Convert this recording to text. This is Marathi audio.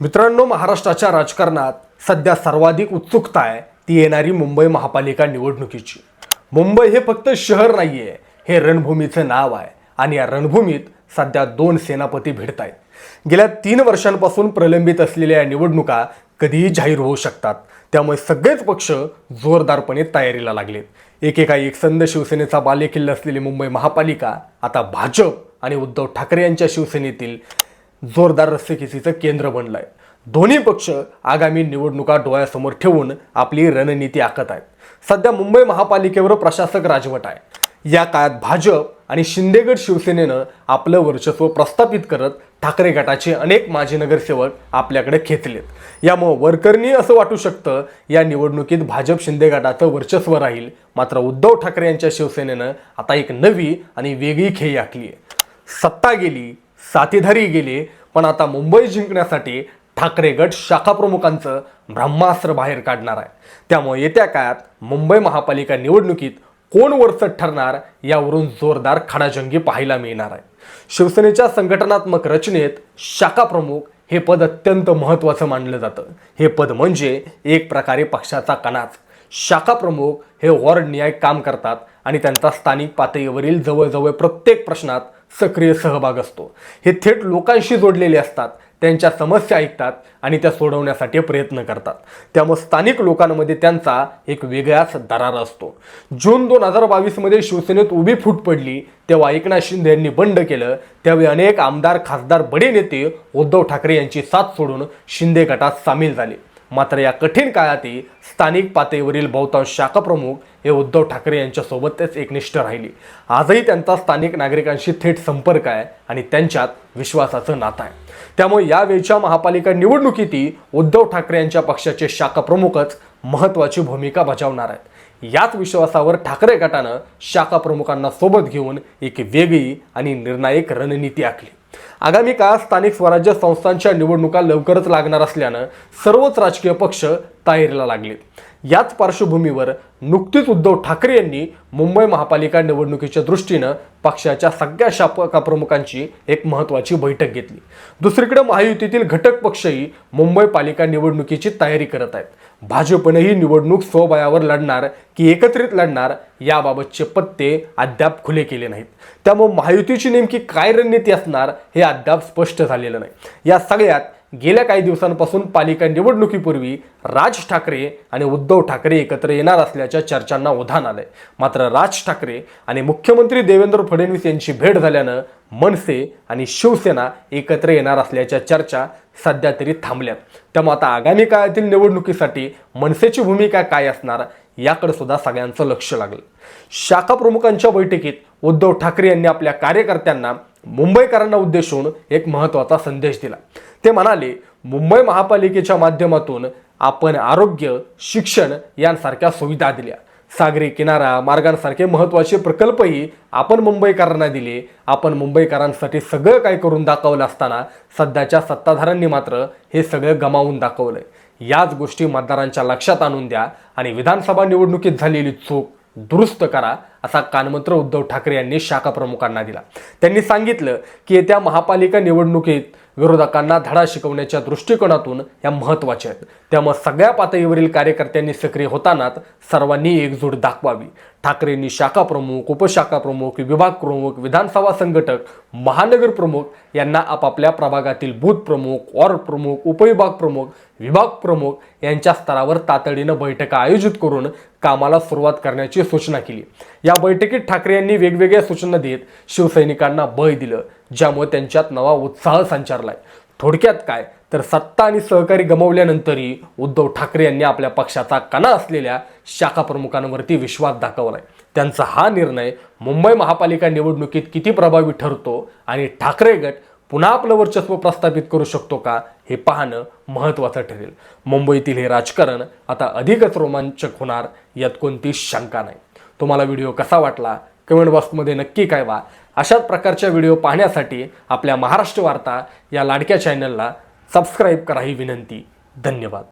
मित्रांनो महाराष्ट्राच्या राजकारणात सध्या सर्वाधिक उत्सुकता आहे ती येणारी मुंबई महापालिका निवडणुकीची. मुंबई हे फक्त शहर नाही आहे हे रणभूमीचं नाव आहे आणि या रणभूमीत सध्या दोन सेनापती भिडत आहेत गेल्या तीन वर्षांपासून प्रलंबित असलेल्या या निवडणुका कधीही जाहीर होऊ शकतात. त्यामुळे सगळेच पक्ष जोरदारपणे तयारीला लागलेत. एकेकाळी एकसंध शिवसेनेचा बालेकिल्ला असलेली मुंबई महापालिका आता भाजप आणि उद्धव ठाकरे यांच्या शिवसेनेतील जोरदार रस्सेखेचीचं केंद्र बनलं आहे दोन्ही पक्ष आगामी निवडणुका डोळ्यासमोर ठेवून आपली रणनीती आखत आहेत. सध्या मुंबई महापालिकेवर प्रशासक राजवट आहे. या काळात भाजप आणि शिंदेगड शिवसेनेनं आपलं वर्चस्व प्रस्थापित करत ठाकरे गटाचे अनेक माजी नगरसेवक आपल्याकडे खेचलेत. यामुळं वरकरणी असं वाटू शकतं या निवडणुकीत भाजप शिंदे गटाचं वर्चस्व राहील. मात्र उद्धव ठाकरे यांच्या शिवसेनेनं आता एक नवी आणि वेगळी खेळी आखली आहे. सत्ता गेली साथीधारी गेले पण आता मुंबई जिंकण्यासाठी ठाकरे गट शाखाप्रमुखांचं ब्रह्मास्त्र बाहेर काढणार आहे. त्यामुळे येत्या काळात मुंबई महापालिका निवडणुकीत कोण वरचट ठरणार यावरून जोरदार खडाजंगी पाहायला मिळणार आहे. शिवसेनेच्या संघटनात्मक रचनेत शाखाप्रमुख हे पद अत्यंत महत्त्वाचं मानलं जातं. हे पद म्हणजे एक प्रकारे पक्षाचा कणाच. शाखाप्रमुख हे वॉर्ड न्याय काम करतात आणि त्यांचा स्थानिक पातळीवरील जवळजवळ प्रत्येक प्रश्नात सक्रिय सहभाग असतो. हे थेट लोकांशी जोडलेले असतात त्यांच्या समस्या ऐकतात आणि त्या सोडवण्यासाठी प्रयत्न करतात. त्यामुळे स्थानिक लोकांमध्ये त्यांचा एक वेगळाच दरार असतो. जून दोन हजार बावीसमध्ये शिवसेनेत उभी फूट पडली तेव्हा एकनाथ शिंदे यांनी बंड केलं. त्यावेळी अनेक आमदार खासदार बडे नेते उद्धव ठाकरे यांची साथ सोडून शिंदे गटात सामील झाले. मात्र या कठीण काळातही स्थानिक पातळीवरील बहुतांश शाखाप्रमुख हे उद्धव ठाकरे यांच्यासोबतच एकनिष्ठ राहिली. आजही त्यांचा स्थानिक नागरिकांशी थेट संपर्क आहे आणि त्यांच्यात विश्वासाचं नातं आहे. त्यामुळे यावेळच्या महापालिका निवडणुकीतही उद्धव ठाकरे यांच्या पक्षाचे शाखा प्रमुखच महत्त्वाची भूमिका बजावणार आहेत. याच विश्वासावर ठाकरे गटानं शाखा प्रमुखांना सोबत घेऊन एक वेगळी आणि निर्णायक रणनीती आखली. आगामी काळात स्थानिक स्वराज्य संस्थांच्या निवडणुका लवकरच लागणार असल्यानं सर्वच राजकीय पक्ष तयारीला लागलेत. याच पार्श्वभूमीवर नुकतीच उद्धव ठाकरे यांनी मुंबई महापालिका निवडणुकीच्या दृष्टीनं पक्षाच्या सगळ्या शाखा प्रमुखांची एक महत्त्वाची बैठक घेतली. दुसरीकडे महायुतीतील घटक पक्षही मुंबई पालिका निवडणुकीची तयारी करत आहेत. भाजपनेही निवडणूक स्वबळावर लढणार की एकत्रित लढणार याबाबतचे पत्ते अद्याप खुले केले नाहीत. त्यामुळे महायुतीची नेमकी काय रणनीती असणार हे अद्याप स्पष्ट झालेलं नाही. या सगळ्यात गेल्या काही दिवसांपासून पालिका निवडणुकीपूर्वी राज ठाकरे आणि उद्धव ठाकरे एकत्र येणार असल्याच्या चर्चांना उधाण आलंय. मात्र राज ठाकरे आणि मुख्यमंत्री देवेंद्र फडणवीस यांची भेट झाल्यानं मनसे आणि शिवसेना एकत्र येणार असल्याच्या चर्चा सध्या तरी थांबल्यात. त्यामुळे आता आगामी काळातील निवडणुकीसाठी मनसेची भूमिका काय असणार याकडे सुद्धा सगळ्यांचं लक्ष लागलं. शाखा प्रमुखांच्या बैठकीत उद्धव ठाकरे यांनी आपल्या कार्यकर्त्यांना मुंबईकरांना उद्देशून एक महत्त्वाचा संदेश दिला. ते म्हणाले मुंबई महापालिकेच्या माध्यमातून आपण आरोग्य शिक्षण यांसारख्या सुविधा दिल्या. सागरी किनारा मार्गांसारखे महत्त्वाचे प्रकल्पही आपण मुंबईकरांना दिले. आपण मुंबईकरांसाठी सगळं काय करून दाखवलं असताना सध्याच्या सत्ताधाऱ्यांनी मात्र हे सगळं गमावून दाखवलंय. याच गोष्टी मतदारांच्या लक्षात आणून द्या आणि विधानसभा निवडणुकीत झालेली चूक दुरुस्त करा असा कानमंत्र उद्धव ठाकरे यांनी शाखा प्रमुखांना दिला. त्यांनी सांगितलं की येत्या महापालिका निवडणुकीत विरोधकांना धडा शिकवण्याच्या दृष्टिकोनातून या महत्त्वाच्या आहेत. त्यामुळे सगळ्या पातळीवरील कार्यकर्त्यांनी सक्रिय होतानाच सर्वांनी एकजूट दाखवावी. ठाकरेंनी शाखा प्रमुख उपशाखा प्रमुख विभाग प्रमुख विधानसभा संघटक महानगर प्रमुख यांना आपापल्या प्रभागातील बूथ प्रमुख वॉर्ड प्रमुख उपविभाग प्रमुख विभाग प्रमुख यांच्या स्तरावर तातडीनं बैठका आयोजित करून कामाला सुरुवात करण्याची सूचना केली. या बैठकीत ठाकरे यांनी वेगवेगळ्या सूचना देत शिवसैनिकांना बळ दिलं. ज्यामुळे त्यांच्यात नवा उत्साह संचारलाय. थोडक्यात काय? तर सत्ता आणि सहकारी गमावल्यानंतरही उद्धव ठाकरे यांनी आपल्या पक्षाचा कणा असलेल्या शाखा प्रमुखांवरती विश्वास दाखवलाय. त्यांचा हा निर्णय मुंबई महापालिका निवडणुकीत किती प्रभावी ठरतो आणि ठाकरे गट पुन्हा आपलं वर्चस्व प्रस्थापित करू शकतो का हे पाहणं महत्त्वाचं ठरेल. मुंबईतील हे राजकारण आता अधिकच रोमांचक होणार यात कोणतीच शंका नाही. तुम्हाला व्हिडिओ कसा वाटला? कमेंट बॉक्समध्ये नक्की काय अशाच प्रकारच्या व्हिडिओ पाहण्यासाठी आपल्या महाराष्ट्र वार्ता या लाडक्या चॅनलला सबस्क्राईब करा ही विनंती. धन्यवाद.